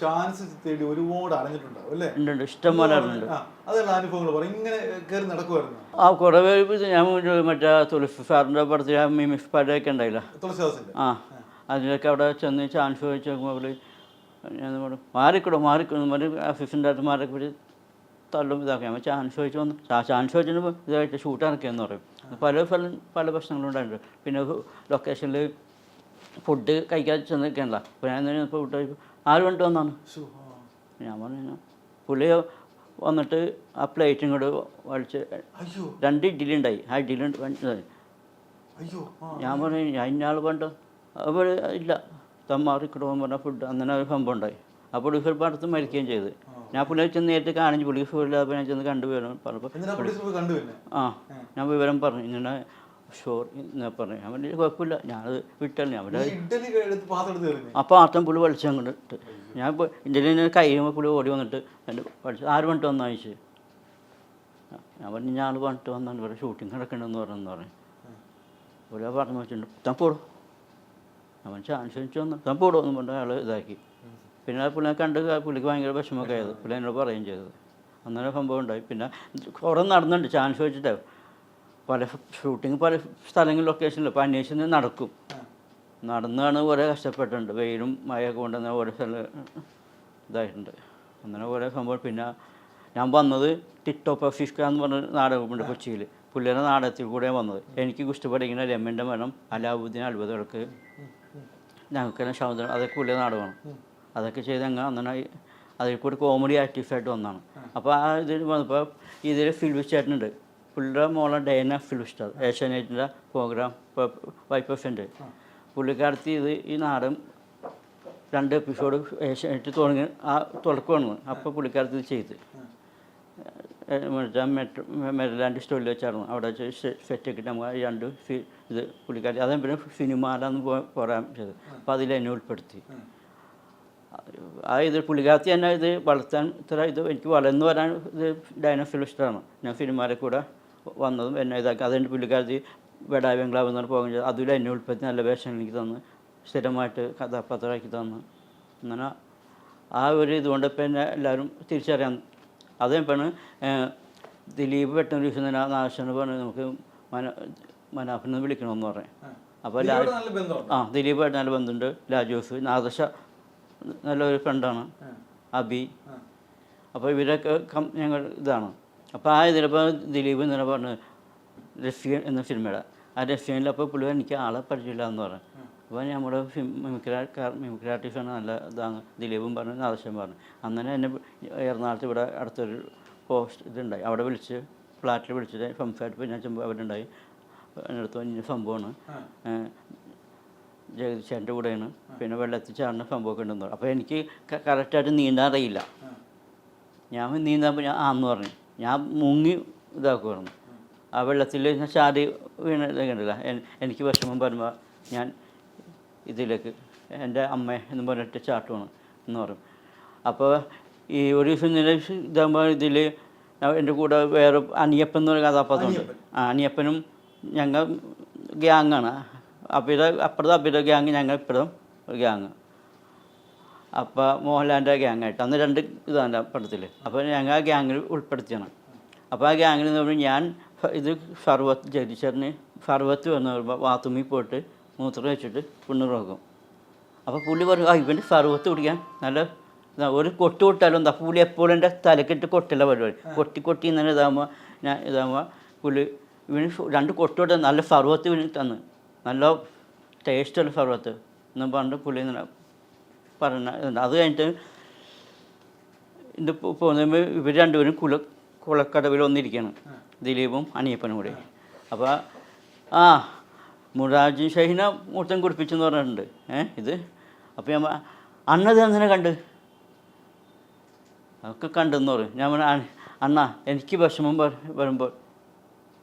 Chance തേടി ഒരുപാട് അലഞ്ഞിട്ടുണ്ടാവും അല്ലേ? ഉണ്ട് ഉണ്ട്. ഇഷ്ടം പോലെ ഉണ്ട്. അതുള്ള അനുഭവങ്ങൾ പറയും. ഇങ്ങനെ കയറി നടക്കുമായിരുന്നു ആ കുറേ പേര് ഞാൻ മറ്റേ തുളസി സാറിന്റെ പടത്തിൽ ആ മിമിക്സ് പടയൊക്കെ ഉണ്ടായില്ല? തുളസിദാസിന്റെ. ആ അതിലൊക്കെ അവിടെ ചെന്ന് ചാൻസ് ചോദിച്ചു നോക്കുമ്പോൾ ഞാൻ പറഞ്ഞു മാറിക്കിടും മാറിക്കിടും പറഞ്ഞ് അസിസ്റ്റന്റ് ആയിട്ട് മാറൊക്കെ പിടിച്ച് തള്ളും ഇതാക്കി. നമ്മൾ ചാൻസ് ചോദിച്ചു വന്നു. ആ ചാൻസ് ചോദിച്ചപ്പോൾ ഇതായിട്ട് ഷൂട്ട് ഇറക്കിയെന്ന് പറയും. പല പല പല പ്രശ്നങ്ങളും ഉണ്ടായിട്ടുണ്ട്. പിന്നെ ലൊക്കേഷനിൽ ഫുഡ് കഴിക്കാതെ ചെന്ന് നിൽക്കണില്ല അപ്പോൾ ഞാൻ ഇപ്പോൾ ഫുഡ് കഴിച്ചു ആര് കൊണ്ട് വന്നാണ്? ശ്ശോ, ഞാൻ പറഞ്ഞു പുള്ളി വന്നിട്ട് ആ പ്ലേറ്റും കൂടെ വലിച്ച് രണ്ട് ഇഡ്ഡലി ഉണ്ടായി ആ. ഇഡ്ഡലി ഞാൻ പറഞ്ഞു ഞാൻ ഇന്നയാൾ പണ്ട് അപ്പോൾ ഇല്ല. തമ്മാറിക്കിടുമ്പോൾ പറഞ്ഞ ഫുഡ് അങ്ങനെ ഒരു സംഭവം ഉണ്ടായി. അപ്പോൾ പുള്ളി അടുത്ത് മരിക്കുകയും ചെയ്ത്. ഞാൻ പുള്ളിയെ ചെന്ന് നേരിട്ട് കാണിച്ച് പുള്ളി ഇല്ലാതെ ഞാൻ ചെന്ന് കണ്ടുവരും പറഞ്ഞപ്പോൾ ആ. ഞാൻ വിവരം പറഞ്ഞു. ഇങ്ങനെ ഷോർ എന്ന് പറഞ്ഞു. പറഞ്ഞു കുഴപ്പമില്ല. ഞാനത് വിട്ടല്ലേ ഞാൻ ആ പാത്രം പുള്ളി വലിച്ചു അങ്ങോട്ട് ഞാൻ ഇപ്പോൾ ഇന്ത്യയിൽ കഴിയുമ്പോൾ പുള്ളി ഓടി വന്നിട്ട് എന്റെ വലിച്ചു ആര് പറഞ്ഞിട്ട് വന്നു ചോദിച്ചു? ഞാൻ പറഞ്ഞു ഞാൻ പറഞ്ഞിട്ട് വന്നാണ്. ഇവിടെ ഷൂട്ടിങ് കിടക്കണമെന്ന് പറഞ്ഞു പറഞ്ഞു. പുള്ളി പറഞ്ഞു വെച്ചിട്ടുണ്ട്. താൻ പോടും? അവൻ ചാൻസ് വെച്ച് വന്നു. താൻ പോടും? എന്ന് പറഞ്ഞു അയാൾ ഇതാക്കി. പിന്നെ ആ പുള്ളിനെ കണ്ട് പുള്ളിക്ക് ഭയങ്കര വിഷമമൊക്കെ ആയത്. പുള്ളി എന്നോട് പറയുകയും ചെയ്തത് അങ്ങനെ സംഭവം ഉണ്ടായി. പിന്നെ കുറേ നടന്നുണ്ട് ചാൻസ് വെച്ചിട്ട് പല ഷൂട്ടിങ് പല സ്ഥലങ്ങളിൽ ലൊക്കേഷനിൽ ഇപ്പോൾ അന്വേഷിച്ച് നടക്കും. നടന്നാണ് ഓരോ കഷ്ടപ്പെട്ടിട്ടുണ്ട്. വെയിലും മഴയൊക്കെ കൊണ്ടുവന്ന ഓരോ സ്ഥലം ഇതായിട്ടുണ്ട്. അങ്ങനെ ഓരോ സംഭവം. പിന്നെ ഞാൻ വന്നത് ടിക്ടോപ്പ് ഫിഷ്ക എന്ന് പറഞ്ഞ നാടകമുണ്ട് കൊച്ചിയിൽ. പുള്ളിയുടെ നാടകത്തിൽ കൂടെ വന്നത്. എനിക്ക് ഇഷ്ടപ്പെടിക്കുന്ന രമ്യന്റെ മരണം അലാവുദ്ദീൻ അത്ഭുതകൾക്ക് ഞങ്ങൾക്ക് ശബ്ദം അതൊക്കെ പുള്ളിയ നാടകമാണ്. അതൊക്കെ ചെയ്ത് അങ്ങ് അങ്ങനെ അതിൽ കൂടി കോമഡി ആർട്ടിസ്റ്റായിട്ട് വന്നതാണ്. അപ്പോൾ ആ ഇതിൽ വന്നപ്പോൾ ഇതിൽ ഫിൽം ചേട്ടനുണ്ട്. പുള്ളിയുടെ മോളെ ഡേന ഫിൽം സ്റ്റാർ ഏഷ്യാനെറ്റിന്റെ പ്രോഗ്രാം വൈഫ് ഉണ്ട്. പുള്ളിക്കാരത്തി ഇത് ഈ നാടൻ രണ്ട് എപ്പിസോഡ് ഏഷ്യാനെറ്റ് തുടങ്ങി ആ തുടക്കമാണ്. അപ്പോൾ പുള്ളിക്കാരത്തി ഇത് ചെയ്ത്. മറ്റേ മെട്രോ മെരിലാൻഡ് സ്റ്റോറിൽ വെച്ചായിരുന്നു. അവിടെ വെച്ച് നമുക്ക് രണ്ട് ഇത് പുള്ളിക്കാരി അതേ പിന്നെ സിനിമാലെന്ന് പറയാൻ ചെയ്തത്. അപ്പോൾ അതിൽ എന്നെ ഉൾപ്പെടുത്തി. ആ ഇത് പുള്ളിക്കാരത്തി തന്നെ ഇത് വളർത്താൻ ഇത്ര ഇത് എനിക്ക് വളർന്നു വരാൻ ഇത് ഡയനോഫിലിഷ്ടമാണ് ഞാൻ സിനിമയിലെ കൂടെ വന്നതും എന്നെ ഇതാക്കി. അതുകൊണ്ട് പുള്ളിക്കാരത്തി വെടാ ബംഗ്ലാവ് എന്ന് പറഞ്ഞ് പോകുകയും ചെയ്തു. അതിൽ എന്നെ ഉൾപ്പെടുത്തി നല്ല വേഷം എനിക്ക് തന്നു സ്ഥിരമായിട്ട് കഥാപാത്രമാക്കി തന്നു. അങ്ങനെ ആ ഒരു ഇതുകൊണ്ട് ഇപ്പം എന്നെ എല്ലാവരും തിരിച്ചറിയാൻ അതേ പെണ്ണ് ദിലീപ് പെട്ടെന്ന് വിളിക്കുന്ന നാശന പറഞ്ഞ് നമുക്ക് മന മനാഫിനെ വിളിക്കണമെന്ന് പറയാം അപ്പോൾ ബന്ധമുണ്ട്? ആ ദിലീപായിട്ട് നല്ല ബന്ധമുണ്ട്. രാജോസ് നാദശ നല്ലൊരു ഫ്രണ്ടാണ് അബി. അപ്പോൾ ഇവരൊക്കെ കം ഞങ്ങൾ ഇതാണ്. അപ്പോൾ ആ ഇതിലിപ്പോൾ ദിലീപ് ഇന്നലെ പറഞ്ഞു റഷ്യൻ എന്ന സിനിമയുടെ ആ റഷ്യനിൽ അപ്പോൾ പുള്ളി എനിക്ക് ആളെ പരിചയമില്ല എന്ന് പറഞ്ഞു അപ്പോൾ നമ്മുടെ മിമിക്രി ആർട്ടിസ്റ്റാണ് നല്ല ഇതാണ് ദിലീപും പറഞ്ഞു നാദശം പറഞ്ഞു. അങ്ങനെ എന്നെ എറണാകുളത്ത് ഇവിടെ അടുത്തൊരു പോസ്റ്റ് ഇതുണ്ടായി അവിടെ വിളിച്ച് ഫ്ലാറ്റിൽ വിളിച്ചിട്ട് സംസാരിച്ചപ്പോൾ ഞാൻ ചെമ്പ് അവരുണ്ടായി എന്റെ അടുത്ത് ഇന്ന സംഭവമാണ് ജഗദീശന്റെ കൂടെയാണ് പിന്നെ വെള്ളത്തിൽ ചാടുന്ന സംഭവമൊക്കെ ഉണ്ടെന്ന് പറഞ്ഞു. അപ്പോൾ എനിക്ക് കറക്റ്റായിട്ട് നീന്താൻ അറിയില്ല. ഞാൻ നീന്താൻ ഞാൻ ആന്ന് പറഞ്ഞു. ഞാൻ മുങ്ങി ഇതാക്കുമായിരുന്നു ആ വെള്ളത്തിൽ ഞാൻ ചാടി വീണ കണ്ടില്ല? എനിക്ക് വിഷമം വരുമ്പോൾ ഞാൻ ഇതിലേക്ക് എന്റെ അമ്മ എന്ന് പറഞ്ഞിട്ട് ചാട്ടുവാണ് എന്ന് പറയും. അപ്പോൾ ഈ ഒരു ദിവസം ഇങ്ങനെ ഇതാകുമ്പോൾ ഇതിൽ എന്റെ കൂടെ വേറെ അനിയപ്പൻ എന്ന് പറയുന്ന കഥാപാത്രമുണ്ട്. ആ അനിയപ്പനും ഞങ്ങൾ ഗ്യാങ്ങാണ്. അപ്പിത അപ്പുറത്തെ അപ്പിത ഗ്യാങ് ഞങ്ങൾ ഇപ്പുറം ഗ്യാങ്. അപ്പോൾ മോഹൻലാലിന്റെ ഗ്യാങ്ങായിട്ട് അന്ന് രണ്ട് ഇതാണ് പടത്തിൽ അപ്പോൾ ഞങ്ങൾ ആ ഗ്യാങ്ങിൽ ഉൾപ്പെടുത്തിയാണ്. അപ്പോൾ ആ ഗ്യാങ്ങിൽ നിന്ന് പറഞ്ഞാൽ ഞാൻ ഇത് സർവത്ത് ജഗദീശ്വരന് സർവത്ത് വന്ന് പറയുമ്പോൾ ബാത്റൂമിൽ പോയിട്ട് മൂത്രം വെച്ചിട്ട് പുണ്ണിറക്കും അപ്പോൾ പുള്ളി പറഞ്ഞു ആ ഇവന്റെ സർവത്ത് കുടിക്കാൻ നല്ല ഒരു കൊട്ടി കൊട്ടാലും എന്താ? പുള്ളി എപ്പോഴും എന്റെ തലക്കെട്ട് കൊട്ടില്ല പരിപാടി. കൊട്ടി കൊട്ടി ഇങ്ങനെ ഇതാകുമ്പോൾ ഞാൻ ഇതാകുമ്പോൾ പുള്ളി ഇവന് രണ്ട് കൊട്ടി കൊട്ടാൽ നല്ല ഫർവത്ത് ഇവന് തന്ന്. നല്ല ടേസ്റ്റുള്ള ഫർവത്ത് എന്ന് പറഞ്ഞിട്ട് പുള്ളി പറഞ്ഞ അത് കഴിഞ്ഞിട്ട് ഇത് പോകുമ്പോൾ ഇവർ രണ്ടുപേരും കുല കുളക്കടവിൽ ഒന്നിരിക്കുകയാണ് ദിലീപും അനിയപ്പനും കൂടി. അപ്പോൾ ആ മുറാജി ഷഹീന മൂർത്തം കുടിപ്പിച്ചെന്ന് പറഞ്ഞിട്ടുണ്ട്. ഏ ഇത്? അപ്പോൾ ഞാൻ അണ്ണത് എന്തിനെ കണ്ട്? അതൊക്കെ കണ്ടെന്ന് പറയും. ഞാൻ പറഞ്ഞ അണ്ണ എനിക്ക് വിഷമം വരുമ്പോൾ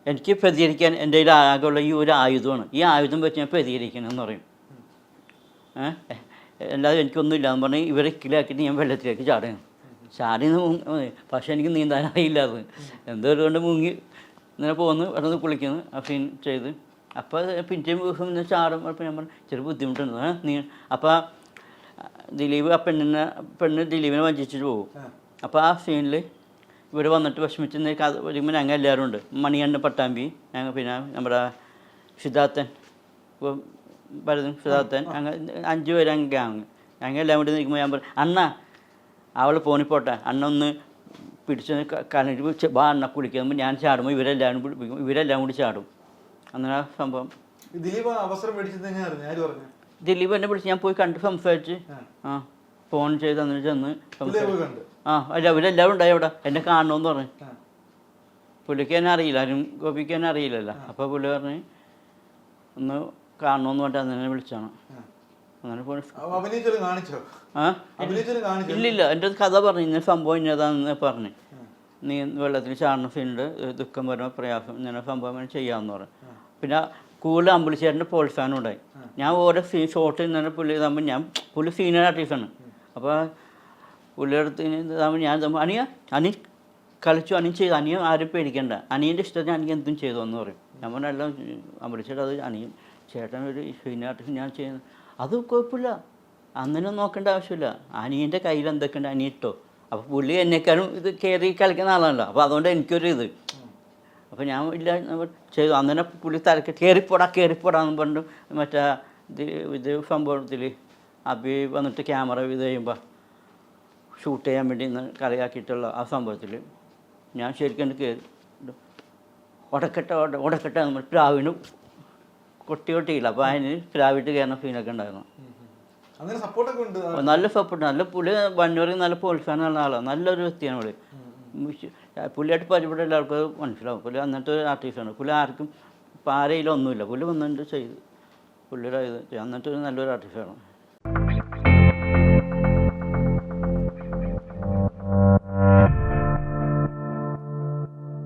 എനിക്ക് പ്രതികരിക്കാൻ എന്റെ കയ്യിൽ ആകെയുള്ള ഈ ഒരു ആയുധമാണ്. ഈ ആയുധം വെച്ച് ഞാൻ പ്രതികരിക്കണം എന്ന് പറയും ഏഹ് അല്ലാതെ എനിക്കൊന്നുമില്ല. എന്ന് പറഞ്ഞ് ഇവരെ കിലാക്കിയിട്ട് ഞാൻ വെള്ളത്തിലേക്ക് ചാടുകയാണ് ചാടി പക്ഷേ എനിക്ക് നീന്താൻ അറിയില്ല അത്. എന്തോ കൊണ്ട് മുങ്ങി ഇങ്ങനെ പോകുന്നു പെട്ടെന്ന് കുളിക്കുന്നു. ആ സീൻ ചെയ്ത്. അപ്പോൾ പിറ്റേ ദിവസം ഇങ്ങനെ ചാടും. അപ്പോൾ ഞാൻ പറഞ്ഞു ചെറിയ ബുദ്ധിമുട്ടുണ്ട്. നീ അപ്പോൾ ദിലീപ് ആ പെണ്ണിനെ പെണ്ണ് ദിലീപിനെ വഞ്ചിച്ചിട്ട് പോകും. അപ്പോൾ ആ സീനിൽ ഇവിടെ വന്നിട്ട് വിഷമിച്ച് വരുമ്പോൾ ഞങ്ങൾ എല്ലാവരും ഉണ്ട്. മണിയണ്ണ പട്ടാമ്പി ഞങ്ങൾ പിന്നെ നമ്മുടെ സിദ്ധാർത്ഥൻ. ഭരതൻ സിദ്ധാർത്ഥൻ ഞങ്ങൾ അഞ്ച് പേര് ഗ്യാങ്. ഞങ്ങൾ എല്ലാം കൂടി നിൽക്കുമ്പോൾ ഞാൻ പറയും അണ്ണ അവൾ പോണിപ്പോട്ടെ അണ്ണ ഒന്ന് പിടിച്ച് കണിട്ട് വാ അണ്ണ കുളിക്കുമ്പോൾ ഞാൻ ചാടുമ്പോൾ ഇവരെല്ലാവരും പിടിപ്പിക്കും ഇവരെല്ലാം കൂടി ചാടും. അങ്ങനെ ആ സംഭവം. ദിലീപ് അവസരം മേടിച്ചത് പറഞ്ഞു? ദിലീപ് എന്നെ വിളിച്ച് ഞാൻ പോയി കണ്ട് സംസാരിച്ച്. ആ. ഫോൺ ചെയ്ത് അന്ന് ചെന്ന് സംസാരിച്ചു. ആ അല്ല അവരെല്ലാവരും ഉണ്ടായി അവിടെ. എന്നെ കാണണമെന്ന് പറഞ്ഞു. പുള്ളിക്ക് തന്നെ അറിയില്ല. ആരും ഗോപിക്ക് തന്നെ അറിയില്ലല്ലോ. അപ്പോൾ പുള്ളി പറഞ്ഞ് ഒന്ന് കാണണമെന്ന് പറഞ്ഞിട്ട് നിന്നെ വിളിച്ചാണ്. അങ്ങനെ പോയി ഇല്ലില്ല എന്റെ കഥ പറഞ്ഞു ഇന്ന സംഭവം ഇന്നതാന്ന് പറഞ്ഞു. നീ വെള്ളത്തിൽ ചാടുന്ന സീനുണ്ട് ദുഃഖം വരുന്ന പ്രയാസം ഇങ്ങനെ സംഭവം ചെയ്യാമെന്ന് പറഞ്ഞു. പിന്നെ കൂടുതൽ അമ്പലിച്ചേട്ടന്റെ പ്രോത്സാഹനം ഉണ്ടായി ഞാൻ ഓരോ സീൻ ഷോട്ട് ഇന്നലെ പുള്ളി ഇതാകുമ്പോൾ ഞാൻ പുള്ളി സീനിയർ ആർട്ടിസ്റ്റാണ് അപ്പോൾ പുള്ളിയുടെ ഇതാകുമ്പോൾ ഞാൻ അനിയ അനി കളിച്ചു അനി ചെയ്തു അനിയും ആരും പേടിക്കണ്ട. അനിയന്റെ ഇഷ്ടത്തിന് അനിയെന്തും ചെയ്തു എന്ന് പറയും. ഞാൻ പറഞ്ഞ എല്ലാം അമ്പലിച്ചേട്ടൻ അത് അനിയും ചേട്ടൻ ഒരു ഹീനാട്ടം ഞാൻ ചെയ്യുന്നു അത് കുഴപ്പമില്ല. അങ്ങനെ നോക്കേണ്ട ആവശ്യമില്ല. അനിയന്റെ കയ്യിൽ എന്തൊക്കെയുണ്ട്? അനി ഇട്ടോ. അപ്പോൾ പുള്ളി എന്നെക്കാളും ഇത് കയറി കളിക്കുന്ന ആളാണല്ലോ. അപ്പോൾ അതുകൊണ്ട് എനിക്കൊരു ഇത്. അപ്പോൾ ഞാൻ ഇല്ല ചെയ്തു അങ്ങനെ പുള്ളി തലക്ക് കയറിപ്പോടാ കയറിപ്പോടാന്ന് പറഞ്ഞു മറ്റേ ഇത് ഇത് സംഭവത്തിൽ അബി വന്നിട്ട് ക്യാമറ ഇത് ചെയ്യുമ്പോൾ ഷൂട്ട് ചെയ്യാൻ വേണ്ടി ഇന്ന് കളിയാക്കിയിട്ടുള്ള ആ സംഭവത്തിൽ ഞാൻ ശരിക്കും കയറി ഉടക്കട്ടെ ഉട- ഉടക്കട്ടെ നമ്മൾ പ്രാവിന് കൊട്ടി കൊട്ടിയില്ല അപ്പോൾ അതിന് പ്രാവിട്ട് കയറുന്ന ഫീലൊക്കെ ഉണ്ടായിരുന്നു. അങ്ങനെ സപ്പോർട്ടൊക്കെ ഉണ്ട്. നല്ല സപ്പോർട്ട് നല്ല പുള്ളി വന്നൂറിൽ നല്ല പ്രോത്സാഹനമുള്ള ആളാണ് നല്ലൊരു വ്യക്തിയാണ് പുള്ളി. പുള്ളിയായിട്ട് പരിപാടി എല്ലാവർക്കും മനസ്സിലാവും. പുള്ളി അന്നത്തെ ഒരു ആർട്ടിസ്റ്റാണ് പുള്ളി ആർക്കും പാരയിലൊന്നുമില്ല പുള്ളി വന്നിട്ട് ചെയ്ത്. പുള്ളിയുടെ ഇത്. അന്നത്തെ ഒരു നല്ലൊരു ആർട്ടിസ്റ്റാണ്